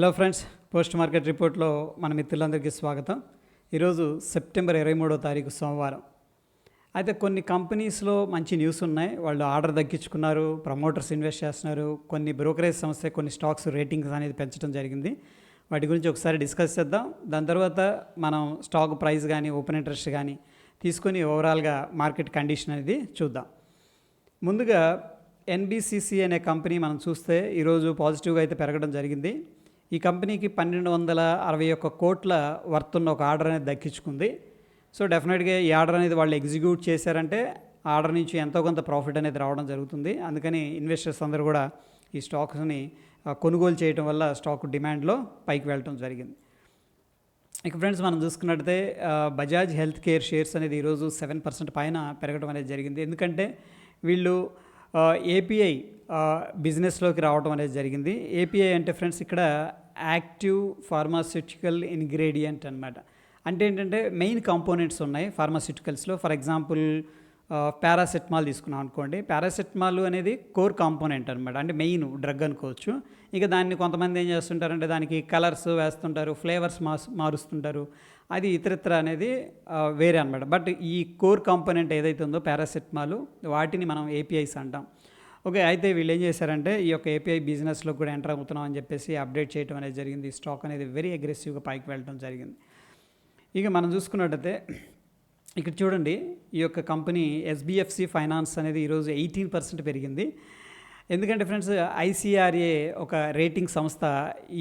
Hello friends post market రిపోర్ట్లో మన మిత్రులందరికీ స్వాగతం. ఈరోజు సెప్టెంబర్ ఇరవై మూడో తారీఖు సోమవారం. అయితే కొన్ని కంపెనీస్లో మంచి న్యూస్ ఉన్నాయి. వాళ్ళు ఆర్డర్ దక్కించుకున్నారు ప్రమోటర్స్ ఇన్వెస్ట్ చేస్తున్నారు. కొన్ని బ్రోకరేజ్ సంస్థ కొన్ని స్టాక్స్ రేటింగ్స్ అనేది పెంచడం జరిగింది. వాటి గురించి ఒకసారి డిస్కస్ చేద్దాం. దాని తర్వాత మనం స్టాక్ ప్రైస్ కానీ ఓపెన్ ఇంట్రెస్ట్ కానీ తీసుకొని ఓవరాల్గా మార్కెట్ కండిషన్ అనేది చూద్దాం. ముందుగా ఎన్బిసిసి అనే కంపెనీ మనం చూస్తే ఈరోజు పాజిటివ్గా అయితే పెరగడం జరిగింది. ఈ కంపెనీకి పన్నెండు వందల అరవై ఒక్క కోట్ల వర్త్ ఉన్న ఒక ఆర్డర్ అనేది దక్కించుకుంది. సో డెఫినెట్గా ఈ ఆర్డర్ అనేది వాళ్ళు ఎగ్జిక్యూట్ చేశారంటే ఆర్డర్ నుంచి ఎంతో కొంత ప్రాఫిట్ అనేది రావడం జరుగుతుంది. అందుకని ఇన్వెస్టర్స్ అందరూ కూడా ఈ స్టాక్స్ని కొనుగోలు చేయడం వల్ల స్టాక్ డిమాండ్లో పైకి వెళ్ళటం జరిగింది. ఇక ఫ్రెండ్స్ మనం చూసుకున్నట్టయితే బజాజ్ హెల్త్ కేర్ షేర్స్ అనేది ఈరోజు సెవెన్ పర్సెంట్ పైన పెరగడం అనేది జరిగింది. ఎందుకంటే వీళ్ళు ఏపీఐ బిజినెస్లోకి రావడం అనేది జరిగింది. ఏపీఐ అంటే ఫ్రెండ్స్ ఇక్కడ యాక్టివ్ ఫార్మాస్యూటికల్ ఇంగ్రీడియంట్ అనమాట అంటే ఏంటంటే మెయిన్ కాంపోనెంట్స్ ఉన్నాయి ఫార్మాస్యూటికల్స్లో. ఫర్ ఎగ్జాంపుల్ పారాసెటమాల్ తీసుకున్నాం అనుకోండి. పారాసెటమాల్ అనేది కోర్ కాంపోనెంట్ అనమాట అంటే మెయిన్ డ్రగ్ అనుకోవచ్చు. ఇక దాన్ని కొంతమంది ఏం చేస్తుంటారంటే దానికి కలర్స్ వేస్తుంటారు ఫ్లేవర్స్ మాస్ మారుస్తుంటారు. అది ఇతరత్ర అనేది వేరే అనమాట బట్ ఈ కోర్ కాంపోనెంట్ ఏదైతే ఉందో పారాసెటమాల్ వాటిని మనం ఏపీఐస్ అంటాం. ఓకే అయితే వీళ్ళు ఏం చేశారంటే ఈ యొక్క ఏపీఐ బిజినెస్లో కూడా ఎంటర్ అవుతున్నాం అని చెప్పేసి అప్డేట్ చేయడం అనేది జరిగింది. ఈ స్టాక్ అనేది వెరీ అగ్రెసివ్గా పైకి వెళ్ళడం జరిగింది. ఇక మనం చూసుకున్నట్టయితే ఇక్కడ చూడండి ఈ యొక్క కంపెనీ ఎస్బిఎఫ్సి ఫైనాన్స్ అనేది ఈరోజు ఎయిటీన్ పర్సెంట్ పెరిగింది. ఎందుకంటే ఫ్రెండ్స్ ఐసిఆర్ఏ ఒక రేటింగ్ సంస్థ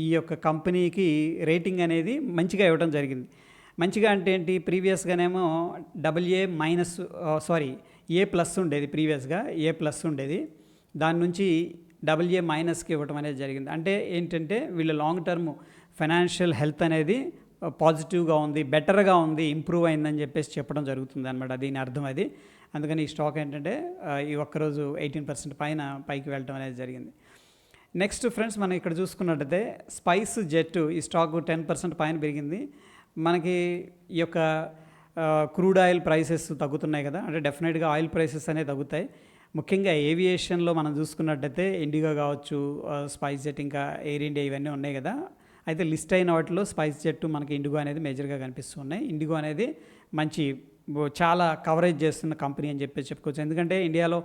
ఈ యొక్క కంపెనీకి రేటింగ్ అనేది మంచిగా ఇవ్వడం జరిగింది. మంచిగా అంటే ఏంటి? ప్రీవియస్గానేమో double A minus sorry A plus ఉండేది ప్రీవియస్గా ఏ ప్లస్ ఉండేది. దాని నుంచి డబ్ల్యూఏ మైనస్కి ఇవ్వడం అనేది జరిగింది. అంటే ఏంటంటే వీళ్ళ లాంగ్ టర్మ్ ఫైనాన్షియల్ హెల్త్ అనేది పాజిటివ్గా ఉంది బెటర్గా ఉంది ఇంప్రూవ్ అయిందని చెప్పేసి చెప్పడం జరుగుతుంది అనమాట దీని అర్థం అది. అందుకని ఈ స్టాక్ ఏంటంటే ఈ ఒక్కరోజు ఎయిటీన్ పర్సెంట్ పైన పైకి వెళ్ళడం అనేది జరిగింది. నెక్స్ట్ ఫ్రెండ్స్ మనం ఇక్కడ చూసుకున్నట్టయితే స్పైస్ జెట్ ఈ స్టాక్ టెన్ పర్సెంట్ పైన పెరిగింది. మనకి ఈ యొక్క క్రూడ్ ఆయిల్ ప్రైసెస్ తగ్గుతున్నాయి కదా. అంటే డెఫినెట్గా ఆయిల్ ప్రైసెస్ అనేవి తగ్గుతాయి. ముఖ్యంగా ఏవియేషన్లో మనం చూసుకున్నట్టయితే ఇండిగో కావచ్చు స్పైస్ జెట్ ఇంకా ఎయిర్ ఇండియా ఇవన్నీ ఉన్నాయి కదా. అయితే లిస్ట్ అయిన వాటిలో స్పైస్ జెట్ మనకి ఇండిగో అనేది మేజర్గా కనిపిస్తున్నాయి ఇండిగో అనేది మంచి చాలా కవరేజ్ చేస్తున్న కంపెనీ అని చెప్పేసి చెప్పుకోవచ్చు. ఎందుకంటే ఇండియాలో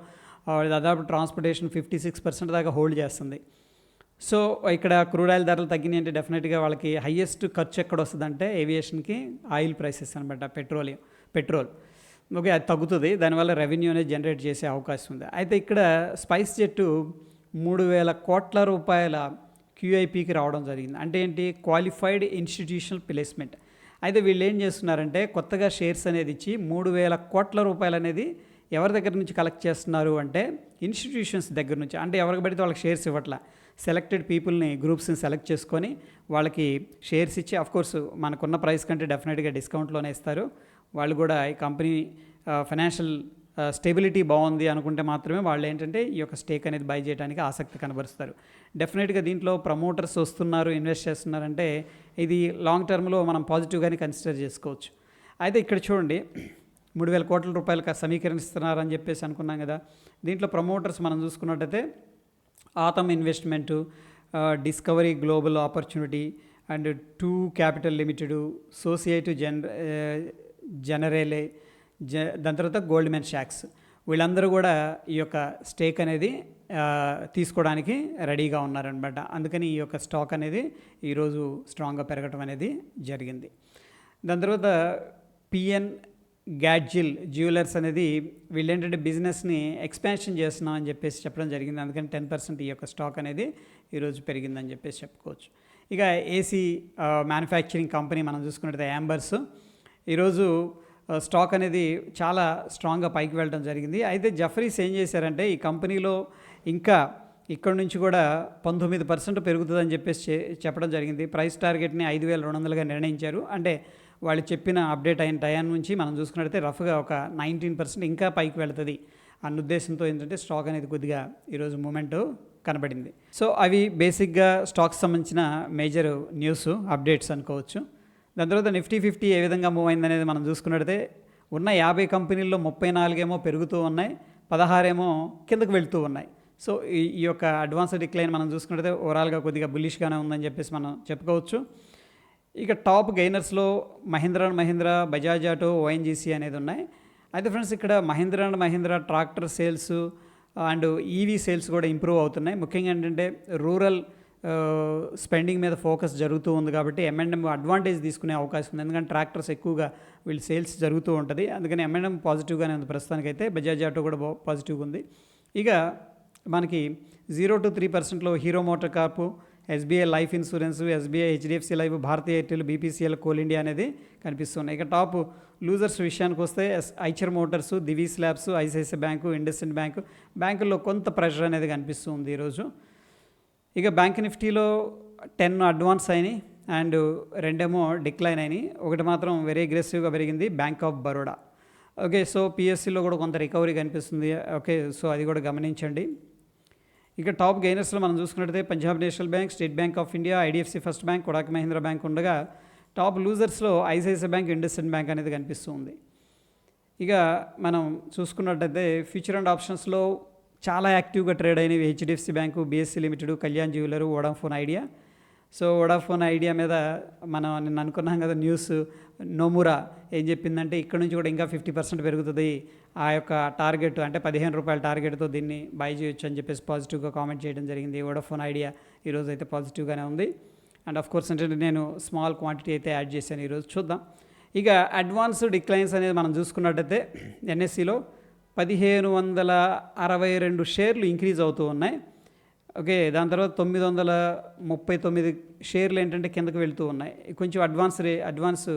దాదాపు ట్రాన్స్పోర్టేషన్ ఫిఫ్టీ సిక్స్ పర్సెంట్ దాకా హోల్డ్ చేస్తుంది. సో ఇక్కడ క్రూడ్ ఆయిల్ ధరలు తగ్గినాయి అంటే డెఫినెట్గా వాళ్ళకి హయ్యెస్ట్ ఖర్చు ఎక్కడ వస్తుందంటే ఏవియేషన్కి ఆయిల్ ప్రైసెస్ అనమాట పెట్రోలియం పెట్రోల్. ఓకే అది తగ్గుతుంది. దానివల్ల రెవెన్యూ అనేది జనరేట్ చేసే అవకాశం ఉంది. అయితే ఇక్కడ స్పైస్ జెట్టు మూడు వేల కోట్ల రూపాయల క్యూఐపికి రావడం జరిగింది. అంటే ఏంటి? క్వాలిఫైడ్ ఇన్స్టిట్యూషనల్ ప్లేస్మెంట్ అయితే వీళ్ళు ఏం చేస్తున్నారంటే కొత్తగా షేర్స్ అనేది ఇచ్చి మూడు వేల కోట్ల రూపాయలు అనేది ఎవరి దగ్గర నుంచి కలెక్ట్ చేస్తున్నారు అంటే ఇన్స్టిట్యూషన్స్ దగ్గర నుంచి. అంటే ఎవరికి పడితే వాళ్ళకి షేర్స్ ఇవ్వట్లా. సెలెక్టెడ్ పీపుల్ని గ్రూప్స్ని సెలెక్ట్ చేసుకొని వాళ్ళకి షేర్స్ ఇచ్చి కోర్స్ మనకున్న ప్రైస్ కంటే డెఫినెట్గా డిస్కౌంట్లోనే ఇస్తారు. వాళ్ళు కూడా ఈ కంపెనీ ఫైనాన్షియల్ స్టెబిలిటీ బాగుంది అనుకుంటే మాత్రమే వాళ్ళు ఏంటంటే ఈ యొక్క స్టేక్ అనేది బై చేయడానికి ఆసక్తి కనబరుస్తారు. డెఫినెట్గా దీంట్లో ప్రమోటర్స్ వస్తున్నారు ఇన్వెస్ట్ చేస్తున్నారంటే ఇది లాంగ్ టర్మ్లో మనం పాజిటివ్గానే కన్సిడర్ చేసుకోవచ్చు. అయితే ఇక్కడ చూడండి మూడు వేల కోట్ల రూపాయలకు సమీకరిస్తున్నారని చెప్పేసి అనుకున్నాం కదా. దీంట్లో ప్రమోటర్స్ మనం చూసుకున్నట్టయితే ఆతమ్ investment discovery global opportunity and two capital limited సోసియేట్ జనర జనరేలే జ దాని తర్వాత గోల్డ్మెన్ షాక్స్. వీళ్ళందరూ కూడా ఈ యొక్క స్టేక్ అనేది తీసుకోవడానికి రెడీగా ఉన్నారనమాట. అందుకని ఈ యొక్క స్టాక్ అనేది ఈరోజు స్ట్రాంగ్గా పెరగటం అనేది జరిగింది. దాని తర్వాత పిఎన్ గ్యాడ్జిల్ జ్యువెలర్స్ అనేది వీళ్ళు ఏంటంటే బిజినెస్ని ఎక్స్పాన్షన్ చేస్తున్నాం అని చెప్పేసి చెప్పడం జరిగింది. అందుకని టెన్ పర్సెంట్ ఈ యొక్క స్టాక్ అనేది ఈరోజు పెరిగిందని చెప్పేసి చెప్పుకోవచ్చు. ఇక ఏసీ మ్యానుఫ్యాక్చరింగ్ కంపెనీ మనం చూసుకున్నట్లయితే యాంబర్స్. ఈరోజు స్టాక్ అనేది చాలా స్ట్రాంగ్గా పైకి వెళ్ళడం జరిగింది. అయితే జఫరీస్ ఏం చేశారంటే ఈ కంపెనీలో ఇంకా ఇక్కడ నుంచి కూడా పంతొమ్మిది పర్సెంట్ పెరుగుతుందని చెప్పేసి చెప్పడం జరిగింది. ప్రైస్ టార్గెట్ని ఐదు వేల రెండు వందలుగా నిర్ణయించారు. అంటే వాళ్ళు చెప్పిన అప్డేట్ అయిన టైం నుంచి మనం చూసుకున్నట్టయితే రఫ్గా ఒక నైన్టీన్ పర్సెంట్ ఇంకా పైకి వెళుతుంది అన్న ఉద్దేశంతో ఏంటంటే స్టాక్ అనేది కొద్దిగా ఈరోజు మూమెంట్ కనబడింది. సో అవి బేసిక్గా స్టాక్స్ సంబంధించిన మేజర్ న్యూస్ అప్డేట్స్ అనుకోవచ్చు. దాని తర్వాత నిఫ్టీ ఫిఫ్టీ ఏ విధంగా మూవ్ అయింది అనేది మనం చూసుకున్నట్టయితే ఉన్న యాభై కంపెనీల్లో ముప్పై నాలుగేమో పెరుగుతూ ఉన్నాయి పదహారేమో కిందకు వెళ్తూ ఉన్నాయి. సో ఈ ఈ యొక్క అడ్వాన్స్ డిక్లైన్ మనం చూసుకుంటే ఓవరాల్గా కొద్దిగా బులిష్గానే ఉందని చెప్పేసి మనం చెప్పుకోవచ్చు. ఇక top గైనర్స్లో Mahindra and Mahindra Bajaj auto ONGC అనేది ఉన్నాయి. అయితే ఫ్రెండ్స్ ఇక్కడ Mahindra and Mahindra tractor sales and EV sales కూడా ఇంప్రూవ్ అవుతున్నాయి. ముఖ్యంగా ఏంటంటే రూరల్ స్పెండింగ్ మీద ఫోకస్ జరుగుతూ ఉంది కాబట్టి ఎంఎన్ఎం అడ్వాంటేజ్ తీసుకునే అవకాశం ఉంది. ఎందుకంటే ట్రాక్టర్స్ ఎక్కువగా వీళ్ళు సేల్స్ జరుగుతూ ఉంటుంది. అందుకని ఎంఎండ్ఎం పాజిటివ్గానే ఉంది. ప్రస్తుతానికైతే బజాజ్ ఆటో కూడా పాజిటివ్గా ఉంది. ఇక మనకి జీరో టు త్రీ పర్సెంట్లో Hero motor corp SBI life insurance SBI HDFC life Bharatiya Airtel BPCL Coal India అనేది కనిపిస్తున్నాయి. ఇక టాప్ లూజర్స్ విషయానికి వస్తే yes Eicher motors Divi's labs ICICI bank IndusInd bank బ్యాంకుల్లో కొంత ప్రెషర్ అనేది కనిపిస్తుంది ఈరోజు. ఇక బ్యాంక్ నిఫ్టీలో టెన్ అడ్వాన్స్ అయినాయి అండ్ రెండేమో డిక్లైన్ అయినాయి. ఒకటి మాత్రం వెరీ అగ్రెసివ్గా పెరిగింది bank of Baroda okay so పిఎస్సిలో కూడా కొంత రికవరీ కనిపిస్తుంది. ఓకే సో అది కూడా గమనించండి. ఇక టాప్ గెయినర్స్లో మనం చూసుకున్నట్టయితే Punjab national bank state bank of India IDFC first bank Kotak Mahindra bank ఉండగా టాప్ లూజర్స్లో ఐసిఐసిఐ బ్యాంక్ ఇండస్ఇండ్ బ్యాంక్ అనేది కనిపిస్తుంది. ఇక మనం చూసుకున్నట్టయితే ఫ్యూచర్ అండ్ ఆప్షన్స్లో చాలా యాక్టివ్గా ట్రేడ్ అయినవి HDFC bank BSE limited Kalyan jeweller Vodafone Idea. So Vodafone Idea మీద మనం నేను అనుకున్నాం కదా న్యూస్ నోమురా ఏం చెప్పిందంటే ఇక్కడ నుంచి కూడా ఇంకా ఫిఫ్టీ పర్సెంట్ పెరుగుతుంది ఆ యొక్క టార్గెట్ అంటే పదిహేను రూపాయల టార్గెట్తో దీన్ని బై చేయొచ్చు అని చెప్పేసి పాజిటివ్గా కామెంట్ చేయడం జరిగింది. వోడాఫోన్ ఐడియా ఈరోజు అయితే పాజిటివ్గానే ఉంది. అండ్ ఆఫ్ కోర్స్ అంటే నేను స్మాల్ క్వాంటిటీ అయితే యాడ్ చేశాను ఈరోజు. చూద్దాం. ఇక అడ్వాన్స్ డిక్లైన్స్ అనేది మనం చూసుకున్నట్టయితే ఎన్ఎస్సిలో పదిహేను వందల అరవై రెండు షేర్లు ఇంక్రీజ్ అవుతూ ఉన్నాయి. ఓకే దాని తర్వాత తొమ్మిది వందల ముప్పై తొమ్మిది షేర్లు ఏంటంటే కిందకు వెళ్తూ ఉన్నాయి. కొంచెం అడ్వాన్స్ రే అడ్వాన్స్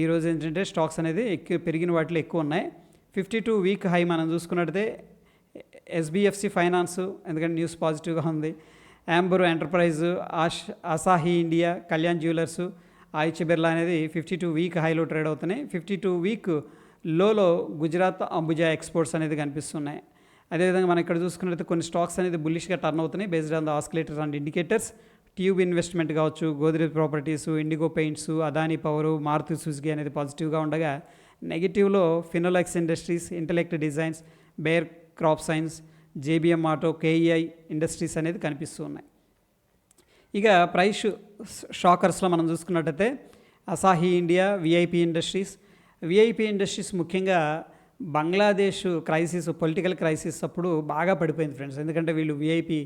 ఈరోజు ఏంటంటే స్టాక్స్ అనేది ఎక్కువ పెరిగిన వాటిలో ఎక్కువ ఉన్నాయి. ఫిఫ్టీ టూ వీక్ హై మనం చూసుకున్నట్టయితే ఎస్బిఎఫ్సి ఫైనాన్స్ ఎందుకంటే న్యూస్ పాజిటివ్గా ఉంది. యాంబర్ ఎంటర్ప్రైజ్ ఆష్ అసాహి ఇండియా కళ్యాణ్ జ్యువెలర్స్ ఆయిచ్ బిర్లా అనేది ఫిఫ్టీ టూ వీక్ హైలో ట్రేడ్ అవుతున్నాయి. ఫిఫ్టీ టూ వీక్ లోలో గుజరాత్ అంబుజా ఎక్స్పోర్ట్స్ అనేది కనిపిస్తున్నాయి. అదేవిధంగా మనం ఇక్కడ చూసుకున్నట్లయితే కొన్ని స్టాక్స్ అనేది బుల్లిష్గా టర్న్ అవుతున్నాయి. Based on the oscillators and indicators. Tube investment కావచ్చు Godrej properties IndiGo paints Adani power Maruti Suzuki అనేది పాజిటివ్గా ఉండగా నెగిటివ్లో Finolex industries Intellect designs Bayer crop science JBM auto KEI industries అనేది కనిపిస్తూ ఉన్నాయి ఇక ప్రైస్ షాకర్స్లో మనం చూసుకున్నట్టయితే Asahi India VIP industries VIP industries ముఖ్యంగా బంగ్లాదేశ్ క్రైసిస్ పొలిటికల్ క్రైసిస్ అప్పుడు బాగా పడిపోయింది ఫ్రెండ్స్ ఎందుకంటే వీళ్ళు విఐపి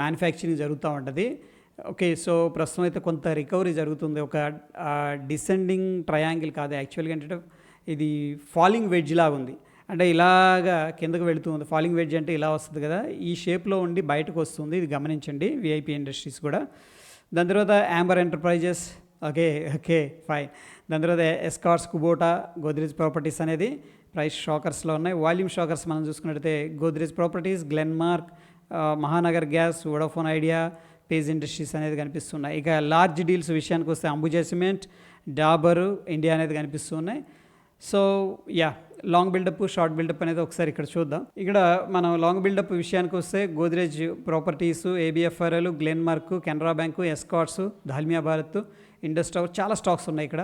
మ్యానుఫ్యాక్చరింగ్ జరుగుతూ ఉంటుంది. ఓకే సో ప్రస్తుతం అయితే కొంత రికవరీ జరుగుతుంది. ఒక డిసెండింగ్ ట్రయాంగిల్ కాదు యాక్చువల్గా ఏంటంటే ఇది ఫాలింగ్ వెడ్జ్ లాగా ఉంది. అంటే ఇలాగా కిందకు వెళుతూ ఉంది. ఫాలింగ్ వెడ్జ్ అంటే ఇలా వస్తుంది కదా ఈ షేప్లో ఉండి బయటకు వస్తుంది. ఇది గమనించండి విఐపి ఇండస్ట్రీస్ కూడా. దాని తర్వాత Amber enterprises okay okay fine. దాని తర్వాత ఎస్కార్స్ కుబోటా గోద్రేజ్ ప్రాపర్టీస్ అనేది ప్రైస్ షాకర్స్లో ఉన్నాయి. వాల్యూమ్ షాకర్స్ మనం చూసుకున్నట్టయితే Godrej properties Glenmark Mahanagar gas Vodafone Idea Page industries అనేది కనిపిస్తున్నాయి. ఇక లార్జ్ డీల్స్ విషయానికి వస్తే అంబుజా సిమెంట్ డాబరు ఇండియా అనేది కనిపిస్తున్నాయి. So yeah long buildup short buildup అనేది ఒకసారి ఇక్కడ చూద్దాం. ఇక్కడ మనం లాంగ్ బిల్డప్ విషయానికి వస్తే Godrej properties ABFRL Glenmark Canara bank Escorts Dalmia Bharat Indus stock చాలా స్టాక్స్ ఉన్నాయి ఇక్కడ.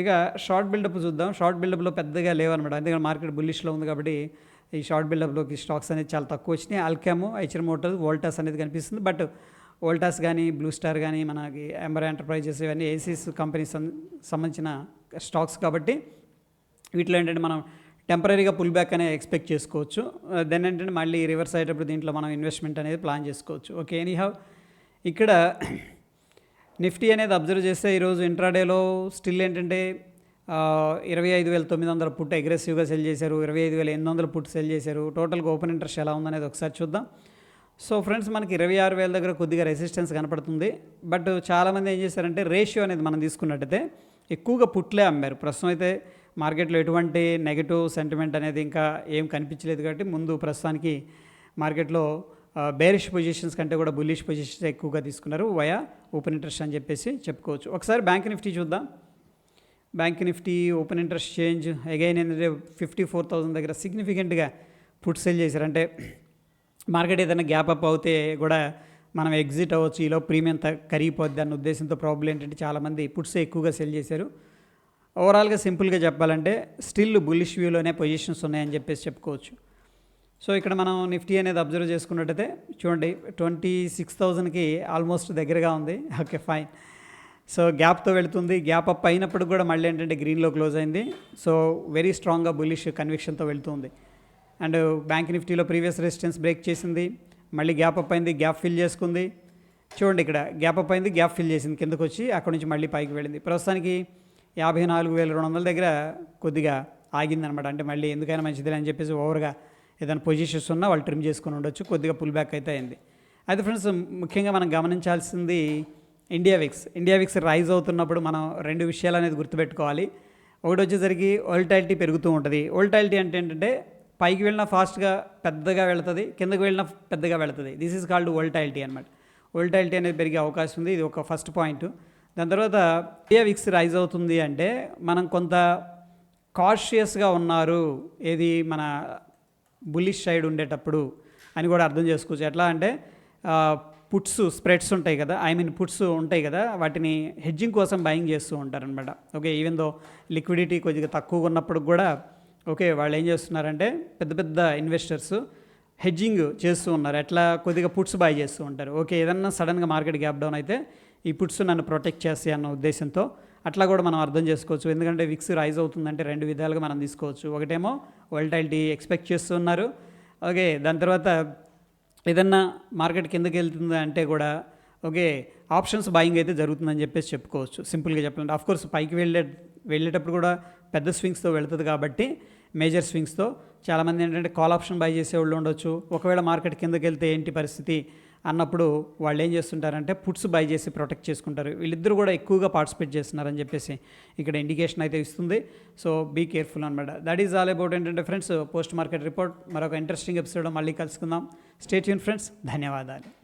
ఇక షార్ట్ బిల్డప్ చూద్దాం. షార్ట్ బిల్డప్లో పెద్దగా లేవన్నమాట. ఎందుకంటే మార్కెట్ బుల్లిష్లో ఉంది కాబట్టి ఈ షార్ట్ బిల్డప్లోకి స్టాక్స్ అనేది చాలా తక్కువ వచ్చినాయి. అల్కాము ఐచర్ మోటార్స్ వోల్టాస్ అనేది కనిపిస్తుంది. బట్ వోల్టాస్ కానీ బ్లూ స్టార్ కానీ మనకి ఎంబర్ ఎంటర్ప్రైజెస్ ఇవన్నీ ఏసీస్ కంపెనీస్ సంబంధించిన స్టాక్స్ కాబట్టి వీటిలో ఏంటంటే మనం టెంపరీగా పుల్ బ్యాక్ అనేది ఎక్స్పెక్ట్ చేసుకోవచ్చు. దెన్ ఏంటంటే మళ్ళీ రివర్స్ అయ్యేటప్పుడు దీంట్లో మనం ఇన్వెస్ట్మెంట్ అనేది ప్లాన్ చేసుకోవచ్చు. ఓకే ఎనీ హ్యావ్ ఇక్కడ నిఫ్టీ అనేది అబ్జర్వ్ చేస్తే ఈరోజు ఇంట్రాడేలో స్టిల్ ఏంటంటే ఇరవై ఐదు వేల తొమ్మిది వందల పుట్ అగ్రెసివ్గా సెల్ చేశారు. ఇరవై ఐదు వేల ఎనిమిది వందల పుట్ సెల్ చేశారు. టోటల్గా ఓపెన్ ఇంట్రెస్ట్ ఎలా ఉందనేది ఒకసారి చూద్దాం. సో ఫ్రెండ్స్ మనకి ఇరవై ఆరు వేల దగ్గర కొద్దిగా రెసిస్టెన్స్ కనపడుతుంది. బట్ చాలామంది ఏం చేశారంటే రేషియో అనేది మనం తీసుకున్నట్టయితే ఎక్కువగా పుట్లే అమ్మారు. ప్రస్తుతం అయితే మార్కెట్లో ఎటువంటి నెగిటివ్ సెంటిమెంట్ అనేది ఇంకా ఏం కనిపించలేదు కాబట్టి ముందు ప్రస్తుతానికి మార్కెట్లో బేరిష్ పొజిషన్స్ కంటే కూడా బుల్లిష్ పొజిషన్స్ ఎక్కువగా తీసుకున్నారు వయా ఓపెన్ ఇంట్రెస్ట్ అని చెప్పేసి చెప్పుకోవచ్చు. ఒకసారి బ్యాంక్ నిఫ్టీ చూద్దాం. Bank Nifty open interest change again ఏంటంటే ఫిఫ్టీ ఫోర్ థౌసండ్ దగ్గర సిగ్నిఫికెంట్గా పుట్ సెల్ చేశారు. అంటే మార్కెట్ ఏదైనా గ్యాప్ అప్ అవుతే కూడా మనం ఎగ్జిట్ అవ్వచ్చు. ఈలో ప్రీమియం త కరిగిపోద్ది అన్న ఉద్దేశంతో ప్రాబ్లం ఏంటంటే చాలామంది పుట్స్ ఎక్కువగా సెల్ చేశారు. ఓవరాల్గా సింపుల్గా చెప్పాలంటే స్టిల్ బుల్లిష్ వ్యూలోనే పొజిషన్స్ ఉన్నాయని చెప్పేసి చెప్పుకోవచ్చు. సో ఇక్కడ మనం నిఫ్టీ అనేది అబ్జర్వ్ చేసుకున్నట్టయితే చూడండి ట్వంటీ సిక్స్ థౌజండ్కి ఆల్మోస్ట్ దగ్గరగా ఉంది. Okay fine. సో గ్యాప్తో వెళుతుంది. గ్యాప్ అప్ అయినప్పుడు కూడా మళ్ళీ ఏంటంటే గ్రీన్లో క్లోజ్ అయింది. సో వెరీ స్ట్రాంగ్గా బులిష్ కన్విక్షన్తో వెళుతుంది. అండ్ బ్యాంక్ నిఫ్టీలో ప్రీవియస్ రెసిస్టెన్స్ బ్రేక్ చేసింది. మళ్ళీ గ్యాప్ అప్ అయింది గ్యాప్ ఫిల్ చేసుకుంది. చూడండి ఇక్కడ గ్యాప్ అప్ అయింది గ్యాప్ ఫిల్ చేసింది. కిందకు వచ్చి అక్కడ నుంచి మళ్ళీ పైకి వెళ్ళింది. ప్రస్తుతానికి యాభై నాలుగు వేల రెండు వందల దగ్గర కొద్దిగా ఆగిందనమాట అంటే మళ్ళీ ఎందుకైనా మంచిది అని చెప్పేసి ఓవర్గా ఏదైనా పొజిషన్స్ ఉన్నా వాళ్ళు ట్రిమ్ చేసుకుని ఉండొచ్చు. కొద్దిగా పుల్ బ్యాక్ అయితే అయింది. అయితే ఫ్రెండ్స్ ముఖ్యంగా మనం గమనించాల్సింది India VIX India VIX rise అవుతున్నప్పుడు మనం రెండు విషయాలు అనేది గుర్తుపెట్టుకోవాలి. ఒకటి వచ్చేసరికి ఓల్టాలిటీ పెరుగుతూ ఉంటుంది. ఓల్టాలిటీ అంటే ఏంటంటే పైకి వెళ్ళినా ఫాస్ట్గా పెద్దగా వెళుతుంది కిందకి వెళ్ళినా పెద్దగా వెళుతుంది. దిస్ ఈజ్ కాల్డ్ ఓల్టాలిటీ అనమాట ఓల్టాలిటీ అనేది పెరిగే అవకాశం ఉంది. ఇది ఒక ఫస్ట్ పాయింట్ దాని తర్వాత ఇండియా విక్స్ రైజ్ అవుతుంది అంటే మనం కొంత కాషియస్గా ఉన్నారు. ఏది మన బుల్లిష్ సైడ్ ఉండేటప్పుడు అని కూడా అర్థం చేసుకోవచ్చు. ఎట్లా అంటే పుట్స్ స్ప్రెడ్స్ ఉంటాయి కదా ఐ మీన్ పుట్స్ ఉంటాయి కదా వాటిని హెడ్జింగ్ కోసం బయింగ్ చేస్తూ ఉంటారనమాట ఓకే ఈవెన్ దో లిక్విడిటీ కొద్దిగా తక్కువగా ఉన్నప్పుడు కూడా ఓకే వాళ్ళు ఏం చేస్తున్నారంటే పెద్ద పెద్ద ఇన్వెస్టర్స్ హెడ్జింగ్ చేస్తూ ఉన్నారు. ఎట్లా కొద్దిగా పుట్స్ బై చేస్తూ ఉంటారు. ఓకే ఏదన్నా సడన్గా మార్కెట్ గ్యాప్ డౌన్ అయితే ఈ పుట్స్ నన్ను ప్రొటెక్ట్ చేస్తాయి అన్న ఉద్దేశంతో అట్లా కూడా మనం అర్థం చేసుకోవచ్చు. ఎందుకంటే విక్స్ రైజ్ అవుతుందంటే రెండు విధాలుగా మనం తీసుకోవచ్చు. ఒకటేమో వోల్టాలిటీ ఎక్స్పెక్ట్ చేస్తున్నారు ఓకే దాని తర్వాత ఏదన్నా మార్కెట్ కిందకి వెళ్తుంది అంటే కూడా ఓకే ఆప్షన్స్ బాయింగ్ అయితే జరుగుతుందని చెప్పేసి చెప్పుకోవచ్చు. సింపుల్గా చెప్పాలంటే ఆఫ్ కోర్స్ పైకి వెళ్ళే వెళ్ళేటప్పుడు కూడా పెద్ద స్వింగ్స్తో వెళుతుంది కాబట్టి మేజర్ స్వింగ్స్తో చాలామంది ఏంటంటే కాల్ ఆప్షన్ బై చేసేవాళ్ళు ఉండొచ్చు. ఒకవేళ మార్కెట్ కిందకి వెళ్తే ఏంటి పరిస్థితి? అన్నప్పుడు వాళ్ళు ఏం చేస్తుంటారంటే పుట్స్ బై చేసి ప్రొటెక్ట్ చేసుకుంటారు. వీళ్ళిద్దరూ కూడా ఎక్కువగా పార్టిసిపేట్ చేస్తున్నారని చెప్పేసి ఇక్కడ ఇండికేషన్ అయితే ఇస్తుంది. సో బీ కేర్ఫుల్ అనమాట దట్ ఈజ్ ఆల్ అబౌట్ ఏంటంటే ఫ్రెండ్స్ పోస్ట్ మార్కెట్ రిపోర్ట్ మరొక ఇంట్రెస్టింగ్ ఎపిసోడ్ మళ్ళీ కలుసుకుందాం. స్టేట్ యూన్ ఫ్రెండ్స్ ధన్యవాదాలు.